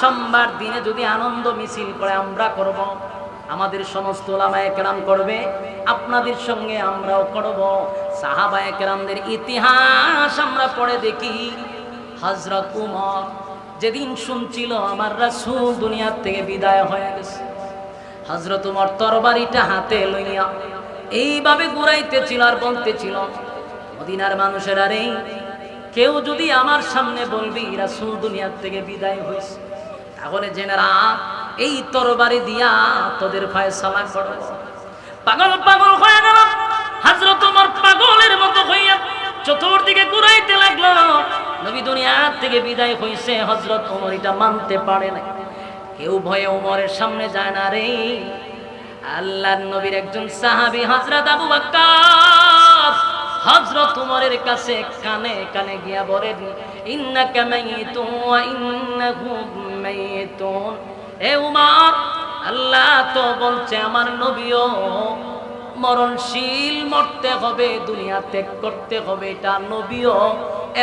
সোমবার দিনে যদি আনন্দ মিছিল করে আমরা করব, আমাদের সমস্ত ওলামায়ে কেরাম করবে, আপনাদের সঙ্গে আমরাও করব। সাহাবায়ে কেরামদের ইতিহাস আমরা পড়ে দেখি। হযরত উমর যেদিন শুনছিল, আমার রাসূল দুনিয়ার থেকে বিদায় হয়ে গেছে। হযরত উমর তরবারিটা হাতে লইয়া এইভাবে ঘুরাইতেছিল আর বলতেছিল, মদিনার মানুষের আরে কেউ যদি আমার সামনে বলবি, রাসূল দুনিয়ার থেকে বিদায় হয়েছে তাহলে জেনেরা, এই তরবারি দিয়া তোদের ফায়সালা করো। পাগল পাগল হয়ে গেল। হাজরত তোমার পাগলের মতো হইয়া চতুর্দিকে ঘুরাইতে লাগল। নবী দুনিয়ার থেকে বিদায় হইছে, হযরত ওমর এটা মানতে পারে না কেউ ভয়ে ওমরের সামনে যায় না রে। আল্লাহর নবীর একজন সাহাবী, হযরত আবু বকর হযরত উমরের কাছে কানে কানে গিয়া বলেন, ইন্নাকা মাইতুন ওয়া ইন্নাহুম মাইতুন। এ উমর, আল্লাহ তো বলছে, আমার নবীও মরণশীল, মরতে হবে, দুনিয়া ত্যাগ করতে হবে, এটা নবীও।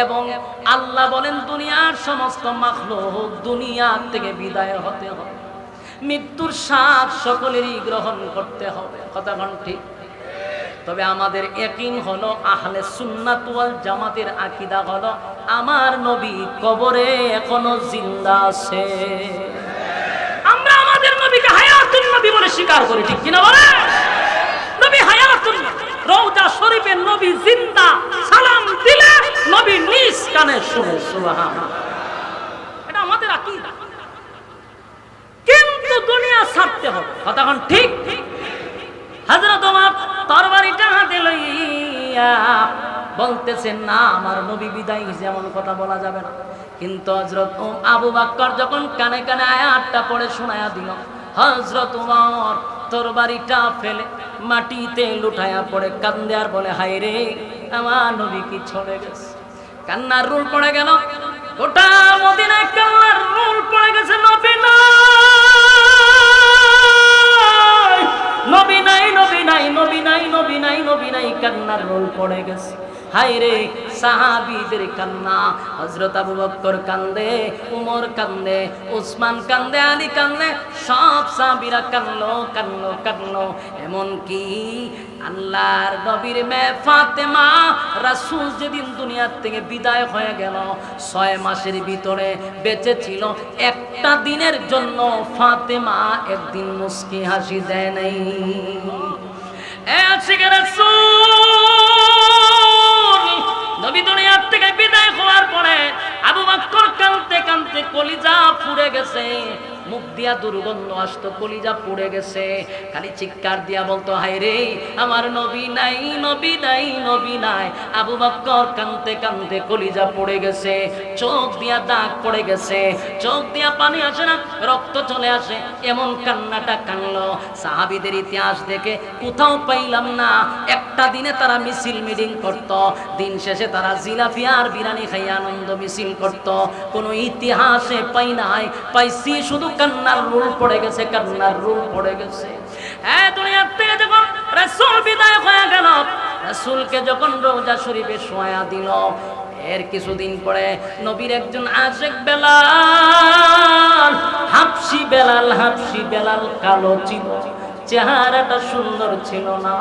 এবং আল্লাহ বলেন, দুনিয়ার সমস্ত মাখলুক দুনিয়া থেকে বিদায় হতে হবে। মৃত্যুর স্বাদ সকলেরই গ্রহণ করতে হবে। কথাক্ষণ ঠিক। তবে আমাদের একিন হলো আহলে সুন্নাত ওয়াল জামাতের আকীদা হলো আমার নবী কবরে এখনও জিন্দা আছে। আমরা আমাদের নবীকে হায়াতুন নবী বলে স্বীকার করি, ঠিক কিনা বলে? নবী হায়াতুন, রওজা শরীফের নবী জিন্দা, সালাম দিলে নবী নিজ কানে শুনে, সুবহানাল্লাহ। এটা আমাদের আকীদা। কিন্তু দুনিয়া ছাড়তে হবে। কথাক্ষণ ঠিক? হযরত লইয়া বলতেছেন না, আমার নবী বিদায় হয়েছে কথা বলা যাবে না। কিন্তু হযরত উম আবু বকর যখন কানে কানে আয়াতটা পড়ে শোনায়া দিল, হযরত ওমর তরবারিটা ফেলে মাটিতে লুঠায়া পড়ে কান্দে আর বলে, হায় রে, আমার নবী কি চলে গেছে? কান্নার রুল পড়ে গেল। গোটা মদিনায় কান্নার রুল পড়ে গেছে, নবী নবী নাই নবী নাই নবী নাই নবী নাই নবী নাই, কান্নার রোল পড়ে গেছে। হায় রে সাহাবীদের কান্না। হযরত আবু বকর কান্দে, উমর কান্দে, উসমান কান্দে, আলী কান্দে, সব সাহাবীরা কানলো কানলো এমন কি আল্লাহর নবীর মে ফাতেমা রাসূল যেদিন দুনিয়ার থেকে বিদায় হয়ে গেল, ছয় মাসের ভিতরে বেঁচে ছিল। একটা দিনের জন্য ফাতেমা একদিন মুস্কি হাসি দেয় নাই। এ আশিকের রাসূল! দিয়া দুর্গন্ধ আসতো, কলিজা পুড়ে গেছে। খালি চিৎকার দিয়া বলতো হাই রে, আমার নবী নাই নবী নাই নবী নাই। আবু বকর কাঁদতে কাঁদতে কলিজা পড়ে গেছে। চোখ দিয়া দাগ পড়ে গেছে। চোখ দিয়া পানি আসে না, রক্ত চলে আসে। এমন কান্নাটা কানলো। সাহাবিদের ইতিহাস দেখে কোথাও পাইলাম না। একটা দিনে তারা মিছিল মিটিং করত। দিন শেষে তারা জিলাপি আর বিরানি খাই আনন্দ মিছিল করত। কোনো ইতিহাসে পাই নাই, পাইছি শুধু কান্নার রুল পড়ে গেছে, কান্নার রুল পড়ে গেছে। হ্যাঁ দুনিয়ার থেকে যখন রাসূল বিদায় হয়ে গেল, রাসূলকে যখন রোজা শরীফে শোয়া দিল, এর কিছুদিন পরে নবীর একজন আশেক বেলাল, হাফসি বেলাল হাফসি বেলাল কালো ছিল। চেহারাটা সুন্দর ছিল না।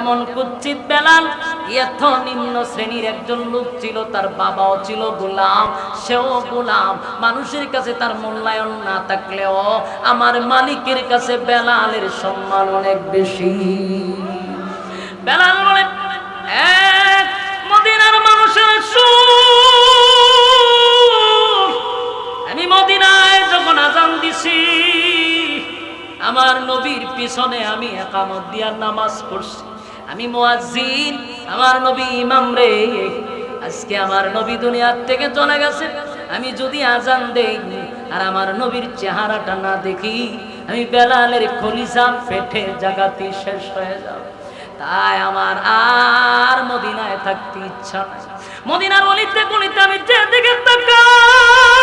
এমন কুচ্ছিত বেলাল, এত নিম্ন শ্রেণির একজন লোক ছিল, তার বাবাও ছিল গোলাম, সেও গোলাম। মানুষের কাছে তার মূল্যায়ন না থাকলেও আমার মালিকের কাছে বেলালের সম্মান অনেক বেশি। বেলাল বলে মদিনার মানুষের আমি মদিনায় যখন আজান দিছি আমার নবীর পিছনে আমি একামত দিয়ার নামাজ পড়ছি। আমি মুয়াজ্জিন, আমার নবী ইমাম রে। আজকে আমার নবী দুনিয়ার থেকে চলে গেছে। আমি যদি আজান দেই আর আমার নবীর চেহারাটা না দেখি, আমি বেলালের খলিসা ফেটে জাগাতি শেষ হয়ে যাবে। তাই আমার আর মদিনায় থাকতে ইচ্ছা মদিনার অলিতে গলিতে আমি যেদিকে তাকাই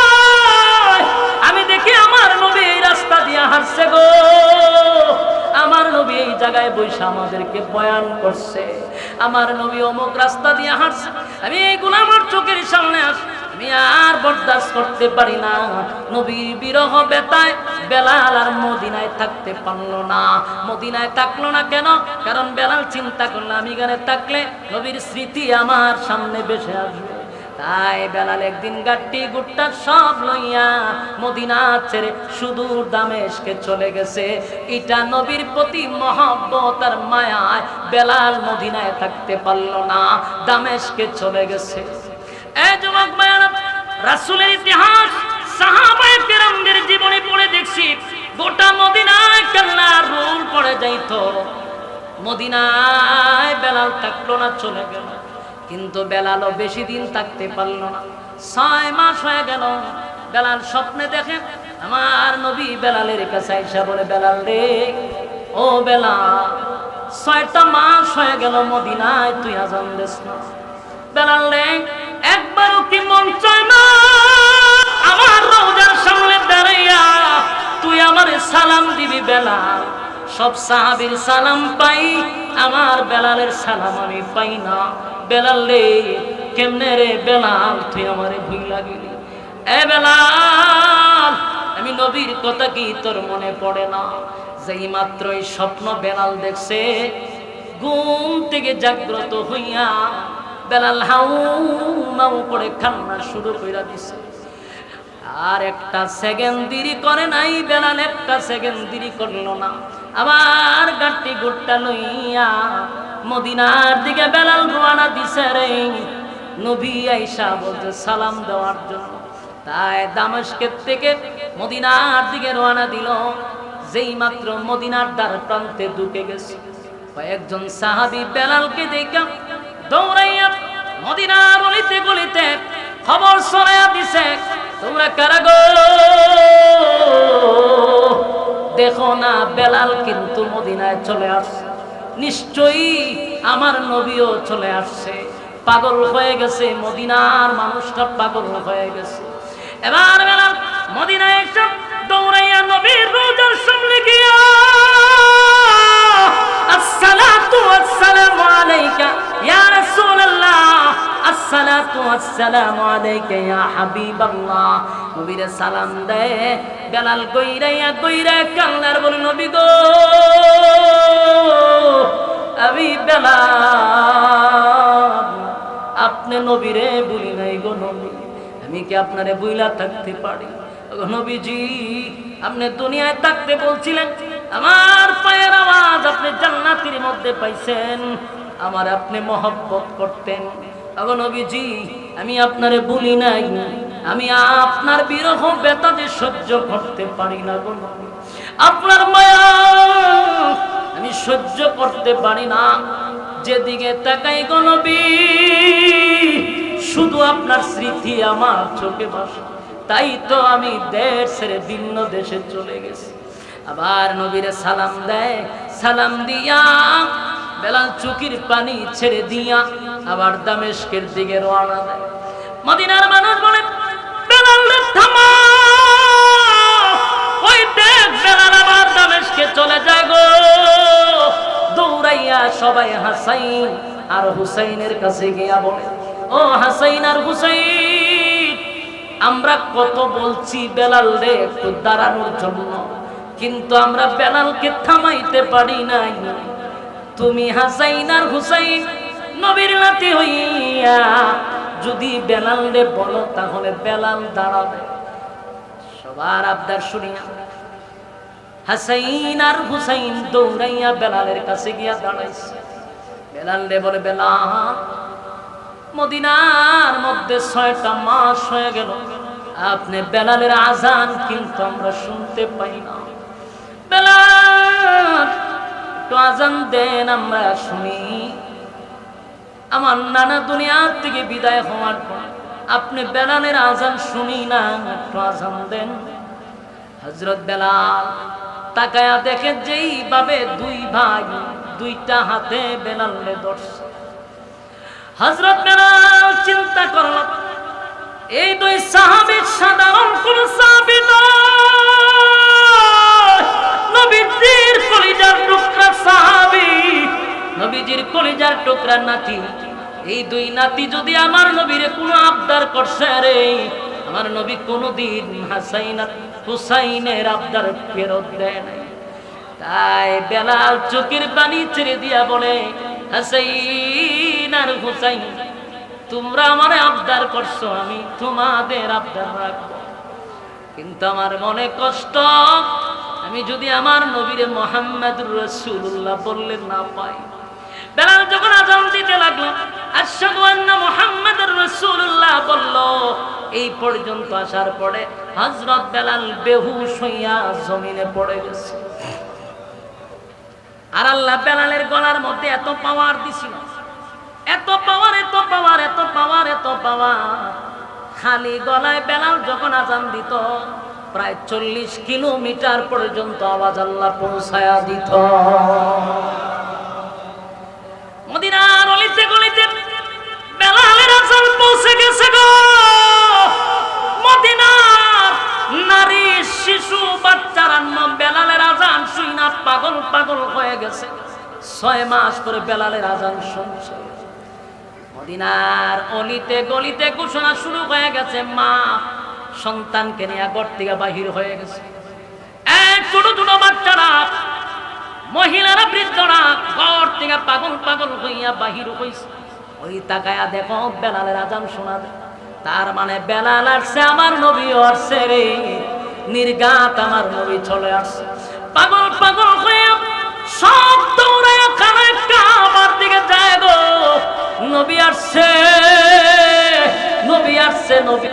বয়ান করছে। আমার নবী অমুক রাস্তা দিয়ে হাঁটছে। আমি এইগুলো আমার চোখের সামনে আস আমি আর বরদাস্ত করতে পারি না। নবীর বিরহ বেতায় বেলাল আর মদিনায় থাকতে পারল না। মদিনায় থাকল না কেন? কারণ বেলাল চিন্তা করল, আমি এখানে থাকলে নবীর স্মৃতি আমার সামনে বেসে আসবে। তাই বেলাল একদিন গাট্টি গুট্টা সব লইয়া মদিনা ছেড়ে সুদূর দামেশকে চলে গেছে। এটা নবীর প্রতি মহব্বত আর মায়ায় বেলাল মদিনায় থাকতে পারল না, দামেশকে চলে গেছে। এ যুবক মায়ারা রাসূলের ইতিহাস, সাহাবায়ে কেরামদের জীবনী পড়ে দেখছি, গোটা মদিনায় কান্নার রোল পড়ে যাইতো। মদিনায় বেলাল থাকল না, চলে গেল। কিন্তু বেলালও বেশি দিন থাকতে পারল না। ছয় মাস হয়ে গেল, বেলাল স্বপ্নে দেখে, আমার নবী বেলালের কাছে আইসা বলে, বেলাল রে, ও বেলাল, ছয়টা মাস হয়ে গেল মদিনায়, তুই আজান দিস না। বেলাল রে একবারও কি মন চায় না, আমার রোজার সামনে দাঁড়াইয়া তুই আমার সালাম দিবি বেলাল। সব সাহাবির সালাম পাই, আমার বেলালের সালাম আমি পাই না। বেলাল রে, কেমনে রে বেলাল, তুই আমারে ভুই লাগিলি? এ বেলাল, আমি নবীর কথা কি তোর মনে পড়ে না? যেই মাত্র এই স্বপ্ন বেলাল দেখছে, ঘুম থেকে জাগ্রত হইয়া বেলাল হাউ মাউ করে কান্না শুরু কইরা দিছে। আর একটা সেকেন্ড দেরি করে নাই, বেলাল একটা সেকেন্ড দেরি করল না। আবার গাট্টি গুট্টা লইয়া মদিনার দিকে বেলাল রোয়ানা দিছে রে। নবী আইসা বলতে সালাম দেওয়ার জন্য। তাই দামেস্কের থেকে মদিনার দিকে রওনা দিল। যেই মাত্র মদিনার দ্বার প্রান্তে ঢুকে গেছে। কয়েকজন সাহাবী বেলালকে দেখা দৌড়াইয়া মদিনার অলিতে গলিতে খবর ছড়াইয়া দিছে, তোমরা কারা গো? দেখো না, বেলাল কিন্তু মদিনায় চলে আসছে। নিশ্চয়ই আমার নবীও চলে আসছে। পাগল হয়ে গেছে, মদিনার মানুষটা পাগল হয়ে গেছে। এবার বেলাল মদিনায় এসে দৌড়াইয়া নবীর রোজার সামনে গিয়া, আসসালাতু ওয়াসসালামু আলাইকা ইয়া রাসূলুল্লাহ, আসসালাতু ওয়াসসালামু আলাইকা ইয়া হাবিবাল্লাহ। নবীর সালাম দেয় বেলাল গইরাইয়া গইরা কান্নার বলে, নবী গো, আমি বেলাল, আপনি নবীরে বলি নাই গো নবী, আমি কি আপনারে বইলা থাকতে পারি? নবীজি, আপনি দুনিয়ায় থাকতে বলছিলেন, আমার পায়ের আওয়াজ আপনি জান্নাতির মধ্যে পাইছেন, আমার আপনি মহব্বত করতেন। নবীজি, আমি আপনারে বলি নাই। আমি আপনার বিরহ যে সহ্য করতে পারি না গো। আপনার মায়া আমি সহ্য করতে পারি না। যেদিকে তাকাই গো নবী, শুধু আপনার স্মৃতি আমার চোখে ভাসে তাই তো আমি দেশ ছেড়ে ভিন্ন দেশে চলে গেছি। আবার নবীরে সালাম দেয়, সালাম দিয়া বেলাল চুকির পানি ছেড়ে দিয়া আবার দামেশকের দিকে রওনা দেয়। মদিনার মানুষ থামা। ওই দেখ বেলাল আবার দামেশকে চলে যায় গো। দৌড়াইয়া সবাই হাসাইন আর হুসাইনের কাছে গিয়া বলে, ও হাসাইন আর হুসাইন, আমরা কত বলছি বেলাল রে একটু দাঁড়ানোর জন্য, কিন্তু আমরা বেলালকে থামাইতে পারি নাই। তুমি হাসাইন আর হুসাইন নবীর নাতি হইয়া যদি বেলাল রে বলো, তাহলে বেলাল দাঁড়াবে। সবার আবদার শুনিয়া। হাসাইন আর হুসাইন দৌড়াইয়া বেলালের কাছে গিয়া দাঁড়াইছে। বেলাল রে বলে, বেলাল, মদিনার মধ্যে ছয়টা মাস হয়ে গেল। আপনি বেলালের আজান কিন্তু আমরা শুনতে পাই না। বেলাল, একটু আজান দেন, আমরা শুনি। আমার নানা দুনিয়ার থেকে বিদায় হওয়ার পর আপনি বেলালের আজান শুনি না, একটু আজান দেন। হজরত বেলাল তাকায়া দেখে যেইভাবে দুই ভাই দুইটা হাতে বেলালে ধরছে। হজরত বেলাল চিন্তা করল, এই দুই সাহাবীর সাধারণ কোন সাহাবী নয়। নবীজির কলিজার টুকরা সাহাবী। নবীজির কলিজার টুকরা নাতি। এই দুই নাতি যদি আমার নবীরে কোনো আবদার করছে রে, আমার নবী কোনোদিন হাসাইন হুসাইনের আবদার ফেরত দেয় নাই। তাই বেলাল চোখের পানি ছেড়ে দিয়া বলে হাসাইন আর হুসাইন, তোমরা আমার আবদার করছ, আমি তোমাদের আবদার রাখব। কিন্তু আমার মনে কষ্ট, আমি যদি আমার নবীরে মোহাম্মদ রসুল্লাহ বললে না পাই। বেলাল যখন আজান দিতে লাগল, আশহাদু আন্না মুহাম্মাদুর রাসূলুল্লাহ বলল, এই পর্যন্ত আসার পরে হযরত বেলাল বেহুশ হইয়া জমিনে পড়ে গেছে। আর আল্লাহ বেলালের গলার মধ্যে এত পাওয়ার দিছিল। এত পাওয়ার এত পাওয়ার এত পাওয়ার এত পাওয়ার খালি গলায় বেলাল যখন আজান দিত, প্রায় চল্লিশ কিলোমিটার পর্যন্ত আওয়াজ আল্লাহ পৌঁছায়া দিত। মদিনার অলিতে গলিতে বেলালের পৌঁছে গেছে গো। মদিনার নারী, শিশু বেলালের আজান শুই না পাগল পাগল হয়ে গেছে। ছয় মাস করে বেলালের আজান শুনছে। মদিনার অলিতে গলিতে ঘোষণা শুরু হয়ে গেছে, মা সন্তানকে নিয়ে ঘর থেকে বাহির হয়ে গেছে। এক ছোট ছোট বাচ্চারা, মহিলারা, বৃদ্ধরা ঘর থেকে পাগল বাহির হইছে। ওই তাকায়া দেখো, বেলালের আজান শোনা তার মানে বেলাল আসছে, আমার নবী আসছে রে। নির্গাত আমার নবী চলে আসছে। পাগল পাগল হইয়া সব দৌড়ায় খানা আমার দিকে যায় গো। নবী আসছে নবী আসছে, নবী